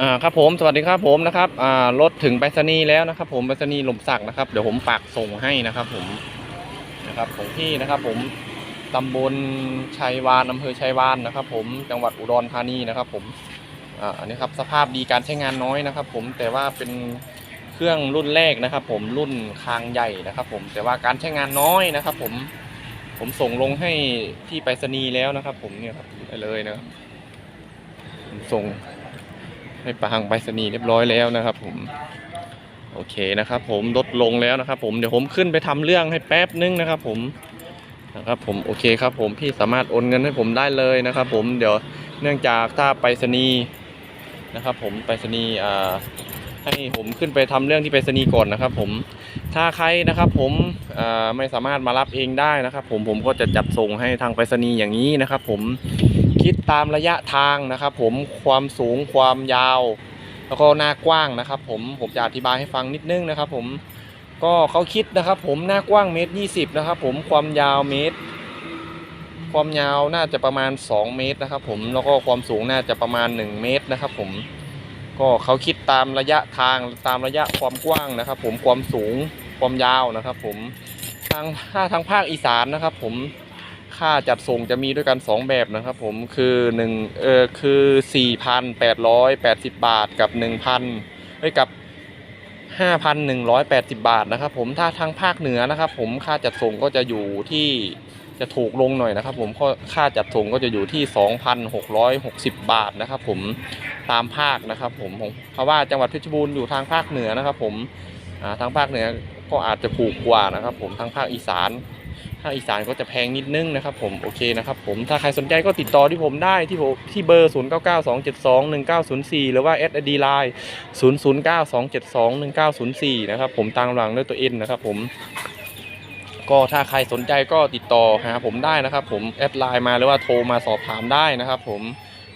อ่าครับผมสวัสดีครับผมนะครับอ่ารถถึงไปรษณีย์แล้วนะครับ ผมไปรษณีย์หล่มสักนะครับเดี๋ยวผมฝากส่งให้นะครับ ผมนะครับของที่นะครับ ผมตำบลชัยวานอำเภอชัยวานนะครับ ผมจังหวัดอุดรธานีนะครับ ผมอ่าอันนี้ครับสภาพดีการใช้งานน้อยนะครับ ผมแต่ว่าเป็นเครื่องรุ่นแรกนะครับ ผมรุ่นคางใหญ่นะครับ ผมแต่ว่าการใช้งานน้อยนะครับ ผมผมส่งลงให้ที่ไปรษณีย์แล้วนะครับ ผมเนี่ยครับได้เลยนะครับส่ง ให้ปางไปรษณีเรียบร้อยแล้วนะครับ ผม โอเคนะครับ ผมลดลงแล้วนะครับ ผมเดี๋ยวผมขึ้นไปทำเรื่องให้แป๊บนึงนะครับ ผมนะครับผมโอเคครับ ผมพี่สามารถโอนเงินให้ผมได้เลยนะครับ ผมเดี๋ยวเนื่องจากถ้าไปรษณีนะครับ ผมไปรษณีอ่าให้ผมขึ้นไปทำเรื่องที่ไปรษณีก่อนนะครับ ผมถ้าใครนะครับ ผมอ่าไม่สามารถมารับเองได้นะครับ ผมผมก็จะจัดส่งให้ทางไปรษณีย์อย่างนี้นะครับ ผม คิดตามระยะทางนะครับ ผมความสูงความยาว แล้วก็หน้ากว้างนะครับ ผมผมจะอธิบายให้ฟังนิดนึงนะครับ ผมก็เขาคิดนะครับ ผมหน้ากว้างเมตรยี่สิบนะครับ ผมความยาวเมตร ความยาวน่าจะประมาณ 2 เมตรนะครับ ผมแล้วก็ความสูงน่าจะประมาณ 1 เมตรนะครับ ผมก็เขาคิดตามระยะทางตามระยะความกว้างนะครับ ผมความสูงความยาวนะครับ ผมทางถ้าทางภาคอีสานนะครับ ผม ค่าจัดส่งจะมีด้วยกัน 2 แบบนะครับผมคือ1เออคือ 4,880 บาทกับ 1,000เอ้ยกับ 5,180 บาทนะครับผมถ้าทางภาคเหนือนะครับผมค่าจัดส่งก็จะอยู่ที่จะถูกลงหน่อยนะครับผมค่าจัดส่งก็จะอยู่ที่ 2,660 บาทนะครับผมตามภาคนะครับผมเพราะว่าจังหวัดเพชรบูรณ์อยู่ทางภาคเหนือนะครับผมทางภาคเหนือก็อาจจะถูกกว่านะครับผมทางภาคอีสาน ภาคอีสานก็จะแพงนิดนึงนะครับผมโอเคนะครับผมถ้าใครสนใจก็ติดต่อที่ผมได้ที่ผมที่เบอร์ 0 9 9 2 7 2 1 9 0 4 หรือว่าแอดดีไลน์0 0 9 2 7 2 1 9 0 4 นะครับผมตามหลังด้วยตัวเอ็นนะครับผมก็ถ้าใครสนใจก็ติดต่อหาผมได้นะครับ ผมแอดไลน์มาหรือว่าโทรมาสอบถามได้นะครับ ผม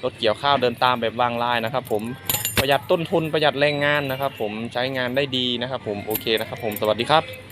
รถเกี่ยวข้าวเดินตามแบบวางลายนะครับ ผมประหยัดต้นทุนประหยัดแรงงานนะครับ ผมใช้งานได้ดีนะครับ ผมโอเคนะครับ ผมสวัสดีครับ